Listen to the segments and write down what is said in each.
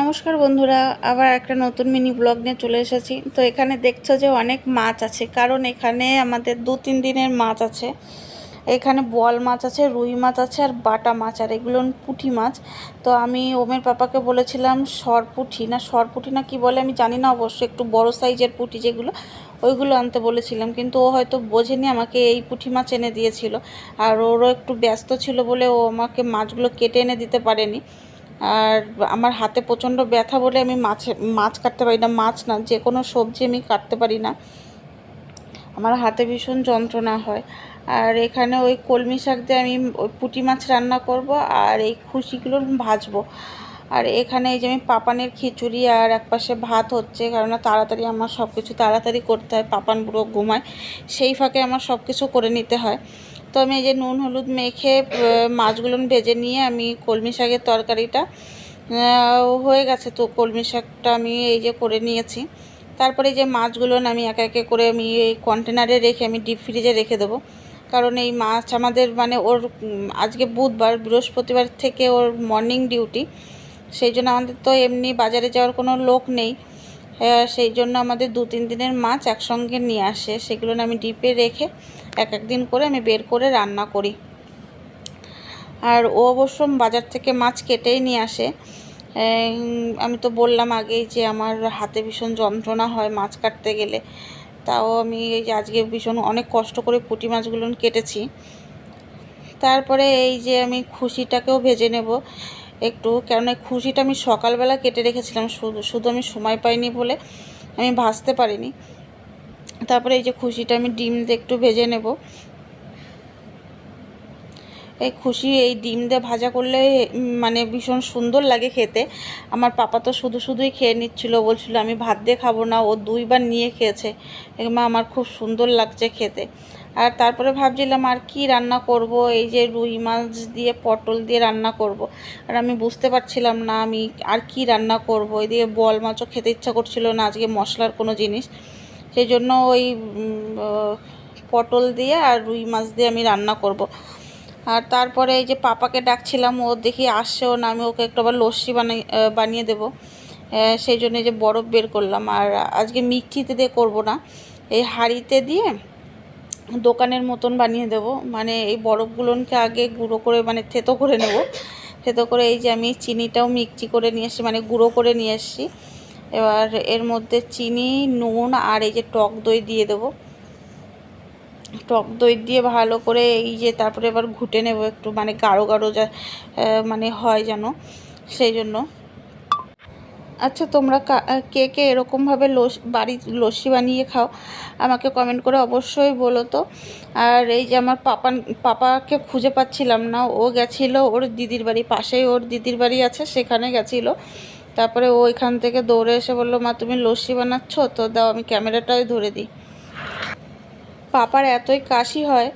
নমস্কার বন্ধুরা, আবার একটা নতুন মিনি ব্লগ নিয়ে চলে এসেছি। তো এখানে দেখছ যে অনেক মাছ আছে, কারণ এখানে আমাদের দু তিন দিনের মাছ আছে। এখানে বোয়াল মাছ আছে, রুই মাছ আছে, আর বাটা মাছ, আর এগুলো পুঁটি মাছ। তো আমি ওমের পাপাকে বলেছিলাম সরপুঁটি না সরপুঁটি না কি বলে আমি জানি না, অবশ্য একটু বড় সাইজের পুঁটি যেগুলো, ওইগুলো আনতে বলেছিলাম। কিন্তু ও হয়তো বোঝেনি, আমাকে এই পুঁটি মাছ এনে দিয়েছিল। আর ওরও একটু ব্যস্ত ছিল বলে ও আমাকে মাছগুলো কেটে এনে দিতে পারেনি। আর আমার হাতে প্রচণ্ড ব্যথা বলে আমি মাছ মাছ কাটতে পারি না, মাছ না, যে কোনো সবজি আমি কাটতে পারি না। আমার হাতে ভীষণ যন্ত্রণা হয়। আর এখানে ওই কলমি শাক দিয়ে আমি ওই পুঁটি মাছ রান্না করব আর এই খুশিগুলো ভাজবো। আর এখানে এই যে আমি পাপানের খিচুড়ি আর একপাশে ভাত হচ্ছে, কারণ তাড়াতাড়ি আমার সব কিছু তাড়াতাড়ি করতে হয়, পাপান পুরো ঘুমায়, সেই ফাঁকে আমার সব কিছু করে নিতে হয়। তো আমি এই যে নুন, হলুদ মেখে মাছগুলো ভেজে নিয়ে আমি কলমি শাকের তরকারিটা হয়ে গেছে তো কলমি শাকটা আমি এই যে করে নিয়েছি। তারপরে যে মাছগুলো আমি একে একে করে আমি এই কন্টেনারে রেখে আমি ডিপ ফ্রিজে রেখে দেবো। কারণ এই মাছ আমাদের মানে ওর আজকে বুধবার, বৃহস্পতিবার থেকে ওর মর্নিং ডিউটি সেই জন্য আমাদের তো এমনি বাজারে যাওয়ার কোনো লোক নেই। সেই জন্য আমাদের দু তিন দিনের মাছ একসঙ্গে নিয়ে আসে। সেগুলো আমি ডিপে রেখে এক এক দিন করে আমি বের করে রান্না করি। আর ও অবশ্য বাজার থেকে মাছ কেটেই নিয়ে আসে। আমি তো বললাম আগেই যে আমার হাতে ভীষণ যন্ত্রণা হয় মাছ কাটতে গেলে। তাও আমি এই যে আজকে ভীষণ অনেক কষ্ট করে পুঁটি মাছগুলো কেটেছি। তারপরে এই যে আমি খুশিটাকেও ভেজে নেব। একটু, কেননা খুশিটা আমি সকালবেলা কেটে রেখেছিলাম, শুধু শুধু আমি সময় পাইনি বলে আমি ভাজতে পারিনি। তারপরে এই যে খুশিটা আমি ডিম দিয়ে একটু ভেজে নেব। এই খুশি এই ডিম দিয়ে ভাজা করলে মানে ভীষণ সুন্দর লাগে খেতে। আমার পাপা তো শুধু শুধুই খেয়ে নিচ্ছিল বলছিল, আমি ভাত দিয়ে খাব না। ও দুইবার নিয়ে খেয়েছে। মা, আমার খুব সুন্দর লাগছে খেতে। আর তারপরে ভাবছিলাম আর কি রান্না করব? এই যে রুই মাছ দিয়ে, পটল দিয়ে রান্না করব। আর আমি বুঝতে পারছিলাম না আমি আর কি রান্না করব। এদিকে বল মাছও খেতে ইচ্ছা করছিল না, আজকে মশলার কোনো জিনিস। সেই জন্য ওই পটল দিয়ে আর রুই মাছ দিয়ে আমি রান্না করব। আর তারপরে এই যে পাপাকে ডাকছিলাম, ও দেখি আসছেও না, আমি ওকে একটু আবার লস্যি বানাই বানিয়ে দেবো। সেই জন্য যে বরফ বের করলাম। আর আজকে মিক্সিতে দিয়ে করব না। এই হাঁড়িতে দিয়ে দোকানের মতন বানিয়ে দেব। মানে এই বরফগুলোকে আগে গুঁড়ো করে মানে থেতো করে নেব। থেতো করে এই যে আমি চিনিটাও মিক্সি করে নিয়ে এসেছি মানে গুঁড়ো করে নিয়ে এসেছি। এবার এর মধ্যে চিনি, নুন আর এই যে টক দই দিয়ে দেবো। টক দই দিয়ে ভালো করে এই যে তারপরে এবার ঘুটে নেব একটু মানে গাঢ় গাঢ় যা মানে হয় যেন, সেই জন্য। আচ্ছা তোমরা কে কে এরকমভাবে লস বাড়ির লস্যি বানিয়ে খাও, আমাকে কমেন্ট করে অবশ্যই বলো তো। আর এই যে আমার পাপা পাপাকে খুঁজে পাচ্ছিলাম না, ও গেছিল ওর দিদির বাড়ি, পাশেই ওর দিদির বাড়ি আছে, সেখানে গেছিল। তারপরে ও এখান থেকে দৌড়ে এসে বলল, মা, তুমি লস্যি বানাচ্ছ? তো দাও, আমি ক্যামেরাটাই ধরে দিই। পাপার এতই কাশি হয়,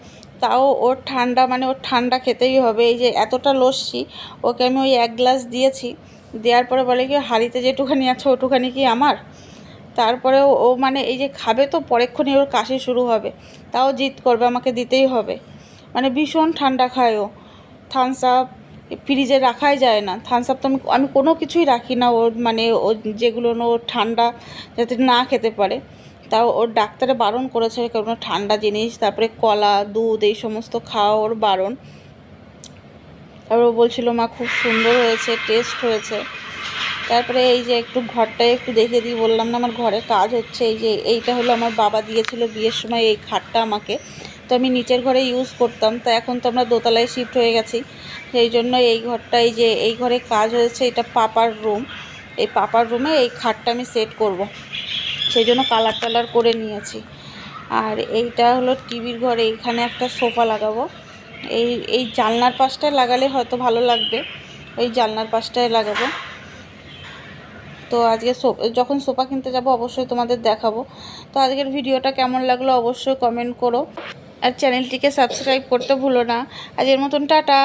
তাও ওর ঠান্ডা মানে ওর ঠান্ডা খেতেই হবে। এই যে এতটা লস্যি, ওকে আমি ওই এক গ্লাস দিয়েছি। দেওয়ার পরে বলে কি, হাঁড়িতে যেটুখানি আছে ওটুখানি কি আমার? তারপরে ও মানে এই যে খাবে তো, পরেক্ষণই ওর কাশি শুরু হবে। তাও জিত করবে, আমাকে দিতেই হবে। মানে ভীষণ ঠান্ডা খায় ও। থামস আপ ফ্রিজে রাখাই যায় না। থামস আপ তো আমি আমি কোনো কিছুই রাখি না ওর মানে ও যেগুলো ও ঠান্ডা যাতে না খেতে পারে। তাও ওর ডাক্তারে বারণ করেছে, কোনো ঠান্ডা জিনিস, তারপরে কলা, দুধ, এই সমস্ত খাওয়া ওর বারণ। তারপর বলছিল, মা, খুব সুন্দর হয়েছে টেস্ট হয়েছে। তারপরে এই যে একটু ঘরটায় একটু দেখে দিই, বললাম, না, আমার ঘরে কাজ হচ্ছে এই যে, এইটা হলো আমার বাবা দিয়েছিল বিয়ের সময় এই খাটটা আমাকে। তো আমি নিচের ঘরে ইউজ করতাম, তা এখন তো আমরা দোতলায় শিফট হয়ে গেছি। সেই জন্য এই ঘরটা, এই যে, এই ঘরে কাজ হয়েছে, এটা পাপার রুম এই পাপার রুমে এই খাটটা আমি সেট করব। সেই জন্য কালার টালার করে নিয়েছি। আর এইটা হলো টিভির ঘরে, এইখানে একটা সোফা লাগাবো। এই এই জানলার পাশটায় লাগালে হয়তো ভালো লাগবে। ওই জানলার পাশটায় লাগাবো। তো আজকে যখন সোফা কিনতে যাব অবশ্যই তোমাদের দেখাবো। তো আজকের ভিডিওটা কেমন লাগল অবশ্যই কমেন্ট করো। আর চ্যানেলটিকে সাবস্ক্রাইব করতে ভুলো না। আজকের মতন টাটা।